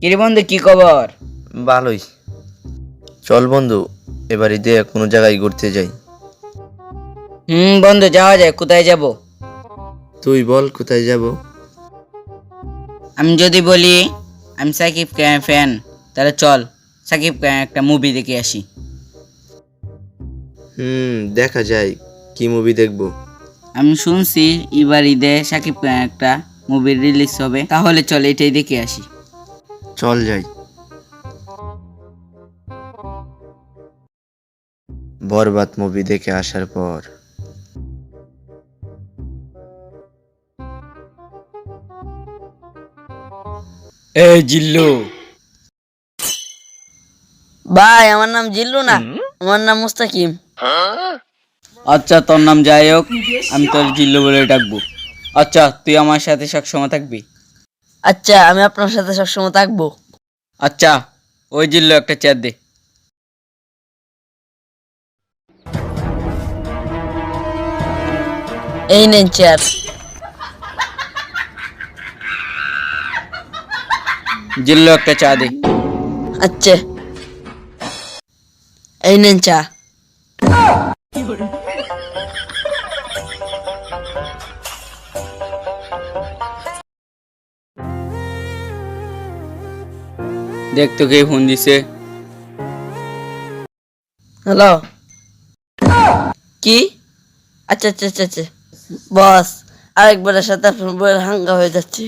কিরে বন্ধু কি খবর? ভালোই। চল বন্ধু এবার ঈদে কোনো জায়গায় ঘুরতে যাই। হুম বন্ধু যাওয়া যায় কোথায় যাব? তুই বল কোথায় যাব? আমি যদি বলি আমি সাকিব ফ্যান তাহলে চল সাকিব একটা মুভি দেখে আসি। হুম দেখা যায় কি মুভি দেখব? আমি শুনছি এবার ঈদে সাকিব একটা মুভি রিলিজ হবে তাহলে চল এটাই দেখে আসি। চল যাই। বরবাদ মুভি দেখে আসার পর। এই জিল্লু। ভাই আমার নাম জিল্লু না? আমার নাম মুস্তাকিম। আচ্ছা তোর নাম যাই হোক আমি তোর জিল্লু বলে ডাকবো। আচ্ছা তুই আমার সাথে সবসময় থাকবি? আচ্ছা আমি আপনার সাথে সবসময় থাকব। আচ্ছা ওই জিল্লু একটা চেয়ার দে। এই নেন চেয়ার জিল্লু একটা চা দে। আচ্ছা। এই নেন চা। দেখ তো কে ফোন দিছে। হ্যালো? কি? আচ্ছা আচ্ছা আচ্ছা আচ্ছা। বস আরেকবারের সাথে আপনার বইয়ের হাঙ্গা হয়ে যাচ্ছে।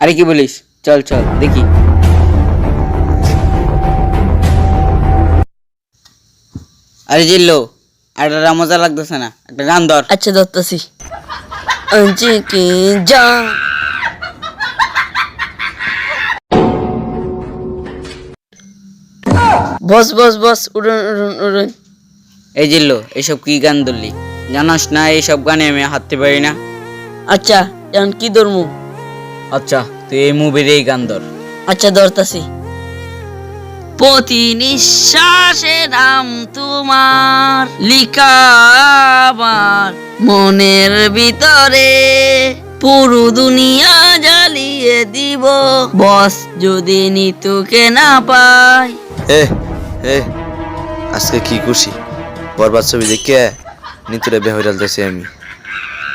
আরে কি বলিস? চল চল দেখি। আরে জিল্লু আর একটা মজা লাগতেছে না একটা গান ধর। আচ্ছা ধরতেছি। আঞ্চি কি? যা। বস বস বস উড়ুন উড়ুন উড়ুন। এই জিল্লো এইসব কি গান ধরলি? জানাস না এইসব গানে আমি হাঁটতে পারি না। আচ্ছা এখন কি ধরমু? আচ্ছা তুই এই মুভির এই গান ধর। আচ্ছা ধরতাছি। প্রতি নিঃশ্বাসে নাম তোমার লিখা আমার মনের ভিতরে। পুরো দুনিয়া জ্বালিয়ে দিব বস যদি নিতুকে না পাই এ এ আজকে কি খুশি বরবাদ ছবি দেখে নিতুরে বেহরে ডালতেছি আমি।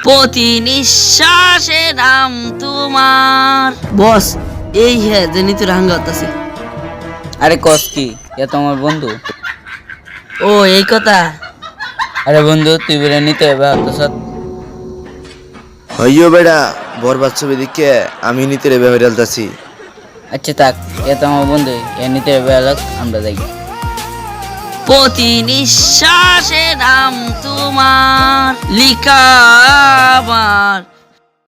প্রতি নিঃশ্বাসে নাম তোমার। বস এই হে যে নিতুর হাঙ্গা হতাছে আরে কস কি এ তো আমার বন্ধু। ও এই কথা? আরে বন্ধু তুই বলে নিতে হবে হইও বেড়া বরবাদ ছবি দেখে আমি নিতুরে বেহরে ডালতেছি। আচ্ছা থাক এ তো আমার বন্ধু এ নিতে হবে আমরা যাই। প্রতি নিঃশ্বাসে নাম তোমার লিখা আমার।